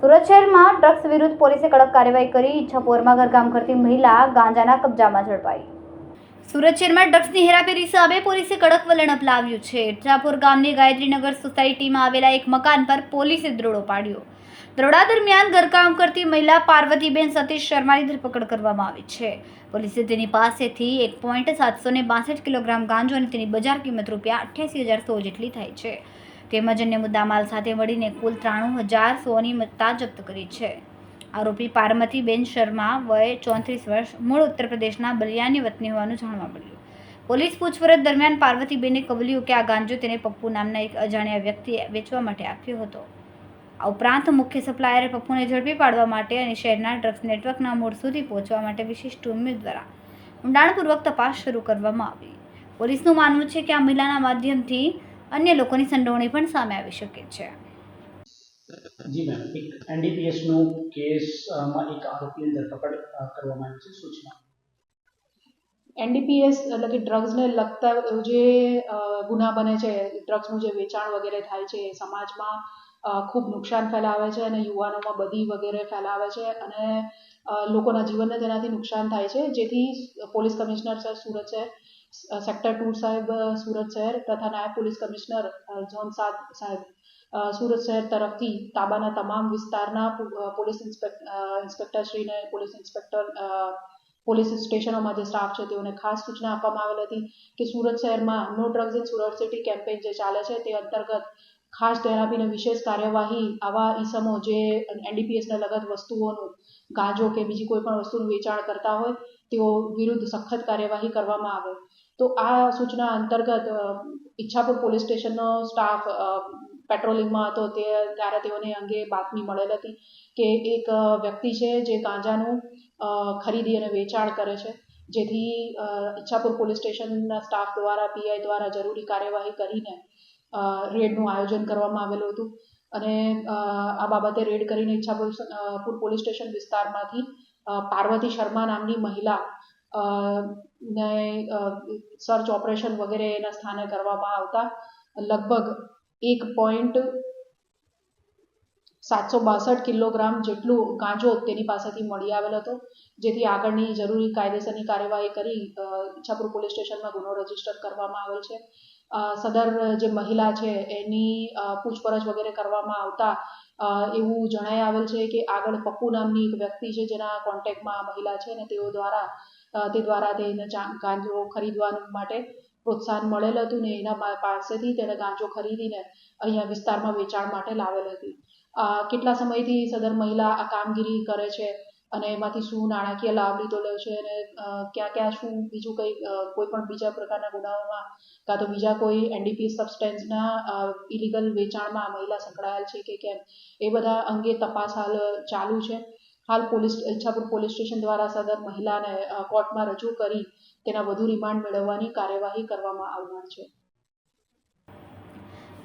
સુરત શહેરમાં ડ્રગ્સ વિરુદ્ધ પોલીસે કડક કાર્યવાહી કરી. ઈચ્છાપોરમાં ઘરકામ કરતી મહિલા ગાંજાના કબજામાં ઝડપાઈ. સુરત શહેરમાં ડ્રગ્સની હેરાફેરી સામે પોલીસે કડક વલણ અપનાવ્યું છે. ઈચ્છાપુર ગામની ગાયત્રીનગર સોસાયટીમાં આવેલા એક મકાન પર પોલીસે દરોડો પાડ્યો. દરોડા દરમિયાન ઘરકામ કરતી મહિલા પાર્વતીબેન સતીશ શર્માની ધરપકડ કરવામાં આવી છે. પોલીસે તેની પાસેથી એક પોઈન્ટ સાતસો ને બાસઠ કિલોગ્રામ ગાંજો અને તેની બજાર કિંમત રૂપિયા અઠ્યાસી હજાર સો જેટલી થાય છે. તેમજ અન્ય મુદ્દામાલ સાથે મળીને કુલ ત્રાણું હજાર સોની મત્તા જપ્ત કરી છે. આરોપી પાર્વતીબેન શર્મા વય ચોત્રીસ વર્ષ, મૂળ ઉત્તર પ્રદેશના બલિયાની વતની હોવાનું જાણવા મળ્યું. પોલીસ પૂછપરછ દરમિયાન પાર્વતીબેને કબલ્યું કે આ ગાંજો તેને પપ્પુ નામના એક અજાણ્યા વ્યક્તિએ વેચવા માટે આપ્યો હતો. આ ઉપરાંત મુખ્ય સપ્લાયરે પપ્પુને ઝડપી પાડવા માટે અને શહેરના ડ્રગ્સ નેટવર્કના મૂળ સુધી પહોંચવા માટે વિશિષ્ટ ટીમ દ્વારા ઊંડાણપૂર્વક તપાસ શરૂ કરવામાં આવી. પોલીસનું માનવું છે કે આ મહિલાના માધ્યમથી અન્ય લોકોની સંડોવણી પણ સામે આવી શકે છે. જી મેમ એક એનડીપીએસનો કેસમાં એક આરોપીની ધરપકડ કરવામાં આવી છે. સૂચના એનડીપીએસ એટલે કે ડ્રગ્સને લગતા જે ગુના બને છે ડ્રગ્સનું જે વેચાણ વગેરે થાય છે સમાજમાં ખૂબ નુકસાન ફેલાવે છે અને યુવાનોમાં બધી વગેરે ફેલાવે છે અને લોકોના જીવનને તેનાથી નુકસાન થાય છે. જેથી પોલીસ કમિશનર સર સુરત શહેર સેક્ટર ટુ સાહેબ સુરત શહેર તથા નાયબ પોલીસ કમિશનર ઝોન સાત સાહેબ સુરત શહેર તરફથી તાબાના તમામ વિસ્તારના પોલીસ ઇન્સ્પેક અ, ઇન્સ્પેક્ટરશ્રીને પોલીસ ઇન્સ્પેક્ટર પોલીસ સ્ટેશનોમાં જે સ્ટાફ છે તેઓને ખાસ સૂચના આપવામાં આવેલ હતી કે સુરત શહેરમાં no drugs in Surat city campaign જે ચાલે છે તે અંતર્ગત ખાસ ધ્યાન આપીને વિશેષ કાર્યવાહી આવા ઈસમો જે એનડીપીએસને લગત વસ્તુઓનું, ગાંજો કે બીજી કોઈ પણ વસ્તુનું વેચાણ કરતા હોય, તેઓ વિરુદ્ધ સખત કાર્યવાહી કરવામાં આવે. તો આ સૂચના અંતર્ગત ઈચ્છાપુર પોલીસ સ્ટેશનનો સ્ટાફ પેટ્રોલિંગમાં હતો, તે ત્યારે તેઓને અંગે બાતમી મળેલ હતી કે એક વ્યક્તિ છે જે ગાંજાનું ખરીદી અને વેચાણ કરે છે. જેથી ઈચ્છાપુર પોલીસ સ્ટેશનના સ્ટાફ દ્વારા પીઆઈ દ્વારા જરૂરી કાર્યવાહી કરીને રેડનું આયોજન કરવામાં આવેલું હતું. અને આ બાબતે રેડ કરીને ઈચ્છાપુર પોલીસ સ્ટેશન વિસ્તારમાંથી પાર્વતી શર્મા નામની મહિલા ને સર્ચ ઓપરેશન વગેરે એના સ્થાને કરવામાં આવતા લગભગ એક પોઈન્ટ સાતસો બાસઠ કિલોગ્રામ જેટલું ગાંજો તેની પાસેથી મળી આવેલ હતો. જેથી આગળની જરૂરી કાયદેસરની કાર્યવાહી કરી ઈચ્છાપુર પોલીસ સ્ટેશનમાં ગુનો રજિસ્ટર કરવામાં આવેલ છે. સદર જે મહિલા છે, એની પૂછપરછ વગેરે કરવામાં આવતા એવું જણાઈ આવેલ છે કે આગળ પપ્પુ નામની એક વ્યક્તિ છે, જેના કોન્ટેક્ટમાં મહિલા છે અને તેઓ દ્વારા તે દ્વારા તેને ગાંજો ખરીદવા માટે પ્રોત્સાહન મળેલ હતું ને એના પાસેથી તેને ગાંજો ખરીદીને અહીંયા વિસ્તારમાં વેચાણ માટે લાવેલ હતી. કેટલા સમયથી સદર મહિલા આ કામગીરી કરે છે અને એમાંથી શું નાણાકીય લાભ લીધો છે અને ક્યાં ક્યાં શું બીજું કંઈ કોઈ પણ બીજા પ્રકારના ગુનાઓમાં કાં તો બીજા કોઈ એનડીપી સબસ્ટેન્સના ઇલીગલ વેચાણમાં મહિલા સંકળાયેલ છે કે કેમ, એ બધા અંગે તપાસ હાલ ચાલુ છે. હાલ પોલીસ, ઈચ્છાપુર પોલીસ સ્ટેશન દ્વારા સદર મહિલાને કોર્ટમાં રજૂ કરી તેના વધુ રિમાન્ડ મેળવવાની કાર્યવાહી કરવામાં આવનાર છે.